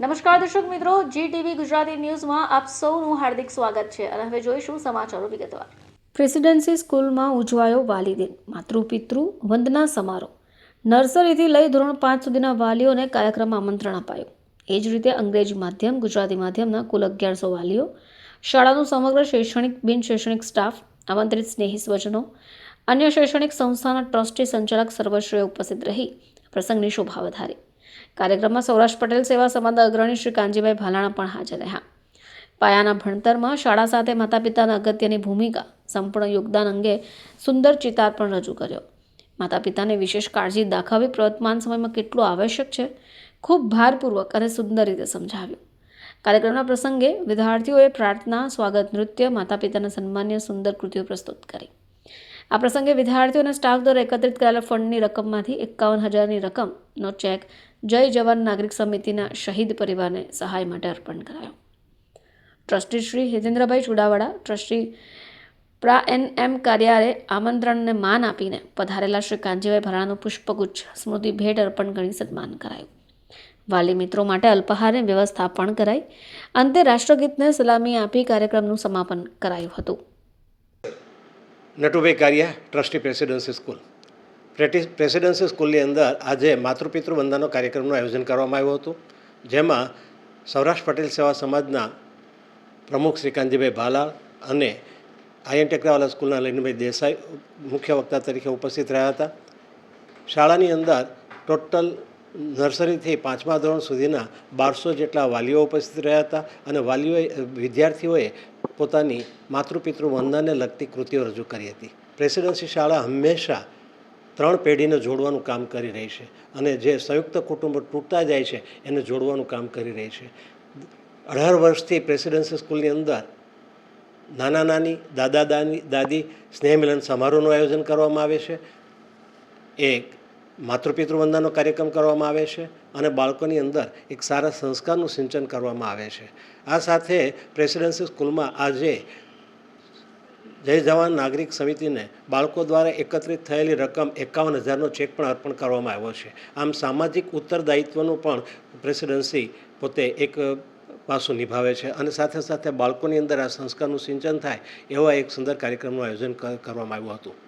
નમસ્કાર દર્શક મિત્રો જી ટીવી ગુજરાતી ન્યૂઝમાં આપ સૌનું હાર્દિક સ્વાગત છે અને હવે જોઈશું સમાચારો વિગતવાર. પ્રેસિડેન્સી સ્કૂલમાં ઉજવાયો વાલી દિન, માતૃપિતૃ વંદના સમારોહ. નર્સરીથી લઈ ધોરણ પાંચ સુધીના વાલીઓને કાર્યક્રમમાં આમંત્રણ અપાયું. એ જ રીતે અંગ્રેજી માધ્યમ, ગુજરાતી માધ્યમના કુલ અગિયારસો વાલીઓ, શાળાનું સમગ્ર શૈક્ષણિક, બિન શૈક્ષણિક સ્ટાફ, આમંત્રિત સ્નેહી સ્વજનો, અન્ય શૈક્ષણિક સંસ્થાના ટ્રસ્ટી સંચાલક સર્વશ્રેય ઉપસ્થિત રહી. પ્રસંગની શોભા વધારી કાર્યક્રમમાં સૌરાષ્ટ્ર પટેલ સેવા સંબંધ અગ્રણી શ્રી કાનજીભાઈ ભાલાણા પણ હાજર રહ્યા. પાયાના ભણતરમાં શાળા સાથે માતા પિતાના અગત્યની ભૂમિકા, સંપૂર્ણ યોગદાન અંગે સુંદર ચિતાર પણ રજૂ કર્યો. માતા પિતાને વિશેષ કાળજી દાખવવી પ્રવર્તમાન સમયમાં કેટલું આવશ્યક છે, ખૂબ ભારપૂર્વક અને સુંદર રીતે સમજાવ્યું. કાર્યક્રમના પ્રસંગે વિદ્યાર્થીઓએ પ્રાર્થના, સ્વાગત નૃત્ય માતા પિતાના સન્માન્ય સુંદર કૃતિઓ પ્રસ્તુત કરી. આ પ્રસંગે વિદ્યાર્થીઓ અને સ્ટાફ દ્વારા એકત્રિત કરેલા ફંડની રકમમાંથી એકાવન હજારની રકમનો ચેક જય જવાન નાગરિક સમિતિના શહીદ પરિવારને સહાય માટે અર્પણ કરાયો. ટ્રસ્ટી શ્રી હિતેન્દ્રભાઈ ચુડાવાડા ટ્રસ્ટી પ્રા એન એમ કાર્યાલય આમંત્રણને માન આપીને પધારેલા શ્રી કાંજીભાઈ ભરાણાનું પુષ્પગુચ્છ સ્મૃતિ ભેટ અર્પણ કરી સન્માન કરાયું. વાલી મિત્રો માટે અલ્પહારની વ્યવસ્થા પણ કરાઈ. અંતે રાષ્ટ્રગીતને સલામી આપી કાર્યક્રમનું સમાપન કરાયું હતું. Natubhai Kariya, trustee Presidency School. Presidency સ્કૂલની અંદર આજે માતૃપિતૃ વંદનાનો કાર્યક્રમનું આયોજન કરવામાં આવ્યું હતું, જેમાં સૌરાષ્ટ્ર પટેલ સેવા સમાજના પ્રમુખ શ્રીકાંતજીભાઈ ભાલાળ અને આયન ટેકરાવાલા સ્કૂલના લલિનભાઈ દેસાઈ મુખ્ય વક્તા તરીકે ઉપસ્થિત રહ્યા હતા. શાળાની અંદર ટોટલ નર્સરીથી પાંચમા ધોરણ સુધીના બારસો જેટલા વાલીઓ ઉપસ્થિત રહ્યા હતા અને વાલીઓએ, વિદ્યાર્થીઓએ પોતાની માતૃપિતૃ વંદનને લગતી કૃતિઓ રજૂ કરી હતી. પ્રેસિડેન્સી શાળા હંમેશા ત્રણ પેઢીને જોડવાનું કામ કરી રહી છે અને જે સંયુક્ત કુટુંબ તૂટતા જાય છે એને જોડવાનું કામ કરી રહી છે. અઢાર વર્ષથી પ્રેસિડેન્સી સ્કૂલની અંદર નાના નાની, દાદા દાદી સ્નેહ મિલન સમારોહનું આયોજન કરવામાં આવે છે. એક માતૃપિતૃ વંદનાનો કાર્યક્રમ કરવામાં આવે છે અને બાળકોની અંદર એક સારા સંસ્કારનું સિંચન કરવામાં આવે છે. આ સાથે પ્રેસિડેન્સી સ્કૂલમાં આજે જય જવાન નાગરિક સમિતિને બાળકો દ્વારા એકત્રિત થયેલી રકમ એકાવન હજારનો ચેક પણ અર્પણ કરવામાં આવ્યો છે. આમ સામાજિક ઉત્તરદાયિત્વનું પણ પ્રેસિડેન્સી પોતે એક પાસું નિભાવે છે અને સાથે સાથે બાળકોની અંદર આ સંસ્કારનું સિંચન થાય એવા એક સુંદર કાર્યક્રમનું આયોજન કરવામાં આવ્યું હતું.